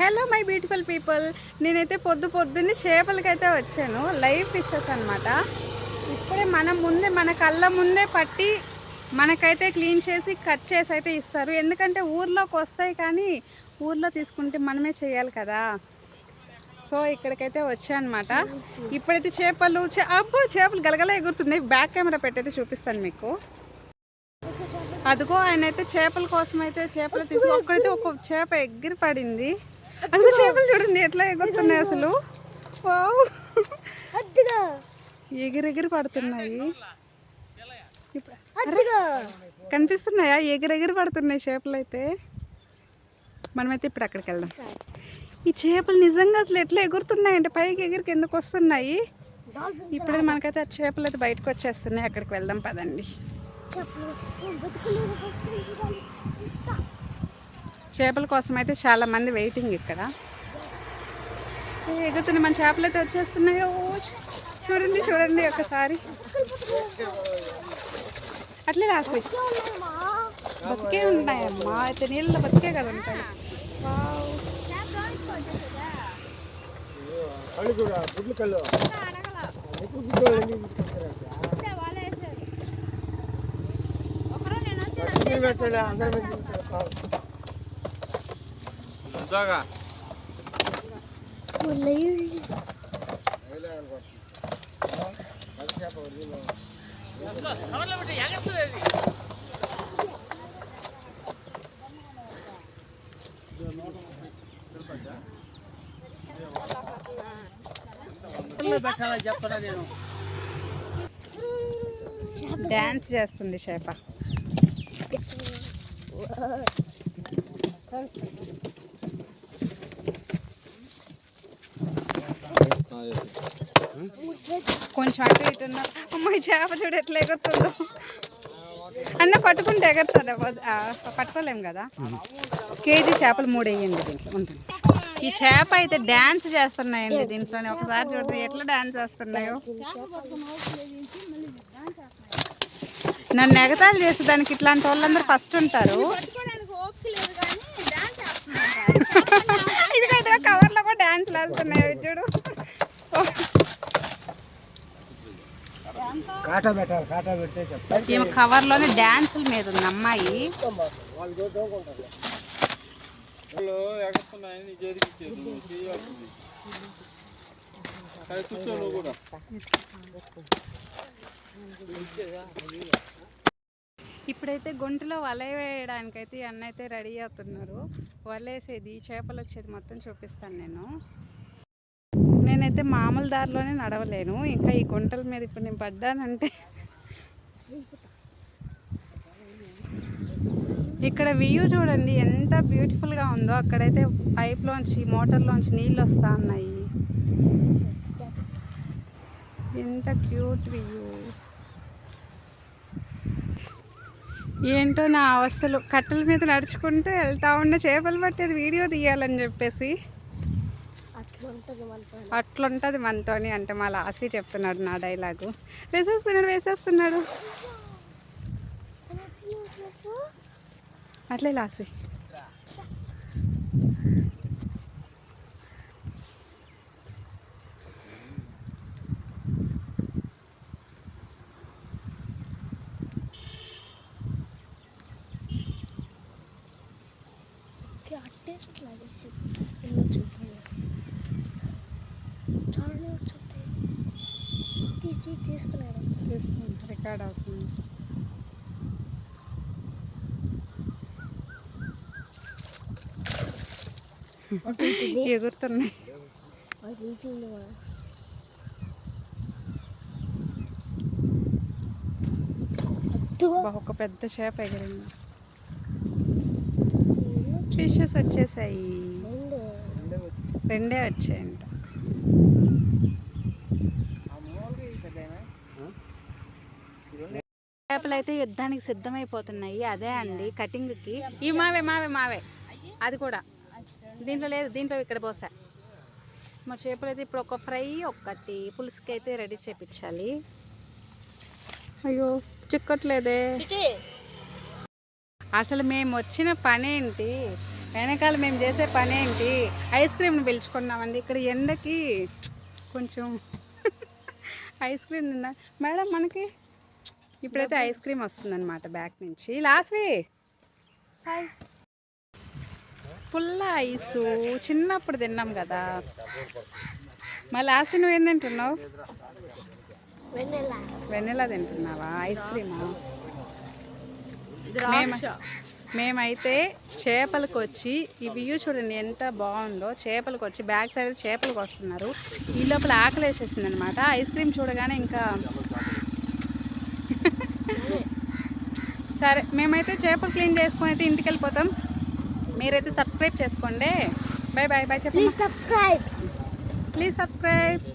Hello my beautiful people నేనైతే పొద్దు పొద్దున్నే చేపలకైతే వచ్చాను. లైవ్ ఫిషెస్ అనమాట ఇప్పుడే మన ముందే మన కళ్ళ ముందే పట్టి మనకైతే క్లీన్ చేసి కట్ చేసి అయితే ఇస్తారు. ఎందుకంటే ఊర్లోకి వస్తాయి కానీ ఊర్లో తీసుకుంటే మనమే చేయాలి కదా. సో ఇక్కడికైతే వచ్చా అనమాట ఇప్పుడైతే చేపలు చే- అబ్బో చేపలు గలగల ఎగురుతున్నాయి. బ్యాక్ కెమెరా పెట్టయితే చూపిస్తాను మీకు. అదిగో ఆయన అయితే చేపల కోసం అయితే చేపలు తీసుకు ఒక్కడైతే ఒక చేప ఎగిరి పడింది. అసలు చేపలు చూడండి ఎట్లా ఎగురుతున్నాయి అసలు. వావ్. అద్దుగా. ఎగిరి ఎగిరి పడుతున్నాయి కనిపిస్తున్నాయా? ఎగిరి ఎగిరి పడుతున్నాయి చేపలు అయితే. మనమైతే ఇప్పుడు అక్కడికి వెళ్దాం. ఈ చేపలు నిజంగా అసలు ఎట్లా ఎగురుతున్నాయి అంటే పైకి ఎగిరి కిందకు వస్తున్నాయి? ఇప్పుడే మనకైతే ఆ చేపలు అయితే బయటకు వచ్చేస్తున్నాయి. అక్కడికి వెళ్దాం పదండి. చేపల కోసం అయితే చాలా మంది వెయిటింగ్ ఇక్కడ. ఏ, మన చేపలు అయితే వచ్చేస్తున్నాయో చూడండి చూడండి ఒకసారి. అట్లే రాసి. బతికే ఉన్నాయమ్మా. అయితే నీళ్ళలో బతికే కదా ఉంటాయి. వావ్. కళ్ళు కూడా గుడ్లు కళ్ళు ఎక్కువ గుడ్లు ఎందుకు తీసుకొస్తారంట అందరూ నేను డ్యాన్స్ చేస్తుంది చేప కొంచెం అటు ఇటు ఉన్న అమ్మాయి చేప చూడు ఎట్లా ఎగురుతుందో. అన్న పట్టుకుంటే ఎగురుతుందా? పట్టుకోలేం కదా? కేజీ చేపలు మూడు వేయండి దీంట్లో. ఉంటుంది ఈ చేప అయితే డ్యాన్స్ చేస్తున్నాయండి దీంట్లోనే. ఒకసారి చూడండి ఎట్లా డ్యాన్స్ చేస్తున్నాయో. నన్ను ఎగతాళి చేస్తే దానికి ఇట్లాంటి వాళ్ళందరూ ఫస్ట్ ఉంటారు. ఇదిగో ఇదిగో కవర్లో కూడా డ్యాన్స్ వేస్తున్నాయి చూడు. కాటా పెట్టాలి కాటా పెడితే ఈమె కవర్లోనే డ్యాన్సుల మీద ఉంది అమ్మాయి. వాళ్ళు ఎగస్తున్నాయని చేతికి చేయాల్సింది కూడా. ఇప్పుడైతే గుంటలో వల వేయడానికైతే ఈ అన్న అయితే రెడీ అవుతున్నారు. వలేసేది చేపలు వచ్చేది మొత్తం చూపిస్తాను నేను. నేనైతే మామూలు దారిలోనే నడవలేను. ఇంకా ఈ గుంటల మీద ఇప్పుడు నేను పడ్డానంటే ఇక్కడ వ్యూ చూడండి ఎంత బ్యూటిఫుల్గా ఉందో. అక్కడైతే పైప్లోంచి మోటార్లోంచి నీళ్ళు వస్తూ ఉన్నాయి. ఎంత క్యూట్ వ్యూ. ఏంటో నా అవస్థలు. కట్టెల మీద నడుచుకుంటే వెళ్తా ఉన్న చేపలు పట్టేది వీడియో తీయాలని చెప్పేసి. అట్లుంటుంది మనతోని. అంటే మా లాస్వి చెప్తున్నాడు నా డైలాగు. వేసేస్తున్నాడు వేసేస్తున్నాడు. అట్లే లాస్వి. అట్టే లాగేసి. తీ తీస్తున్నాడు. రికార్డ్ అవుతుంది ఎగురుతున్నాయి. ఒక పెద్ద చేప ఎగిరింది. ఫిషెస్ వచ్చేసాయి. రెండు. రెండే వచ్చాయంట. చేపలు అయితే యుద్ధానికి సిద్ధమైపోతున్నాయి. అదే అండి కటింగ్కి. ఈ మావే మావే మావే. అది కూడా. దీంట్లో లేదు దీంట్లో ఇక్కడ పోసా. మా చేపలు అయితే ఇప్పుడు ఒక ఫ్రై ఒకటి పులుసుకి అయితే రెడీ చేపించాలి అయ్యో చిక్కట్లేదే. అసలు మేము వచ్చిన పని ఏంటి వెనకాల మేము చేసే పని ఏంటి ఐస్ క్రీమ్ని పిలుచుకున్నామండి. ఇక్కడ ఎండకి కొంచెం ఐస్ క్రీమ్ తిన్నా. మేడం మనకి ఇప్పుడైతే ఐస్ క్రీమ్ వస్తుందన్నమాట బ్యాక్ నుంచి. లాస్ట్వి హాయ్. పుల్ల ఐస్ చిన్నప్పుడు తిన్నాం కదా. మళ్ళీ లాస్ట్వి నువ్వేం తింటున్నావు? వెన్నెల. తింటున్నావా? ఐస్ క్రీమా? మేము మేమైతే చేపలకు వచ్చి ఈ వ్యూ చూడండి ఎంత బాగుందో. చేపలకు వచ్చి బ్యాక్ సైడ్ చేపలకు వస్తున్నారు ఈ లోపల ఆకలి వేసేసింది అనమాట ఐస్ క్రీమ్ చూడగానే ఇంకా సరే మేమైతే చేపలు క్లీన్ చేసుకొని అయితే ఇంటికి వెళ్ళిపోతాం. మీరైతే సబ్స్క్రైబ్ చేసుకోండి. బాయ్ బాయ్ బాయ్ చెప్పండి ప్లీజ్ సబ్స్క్రైబ్ ప్లీజ్ సబ్స్క్రైబ్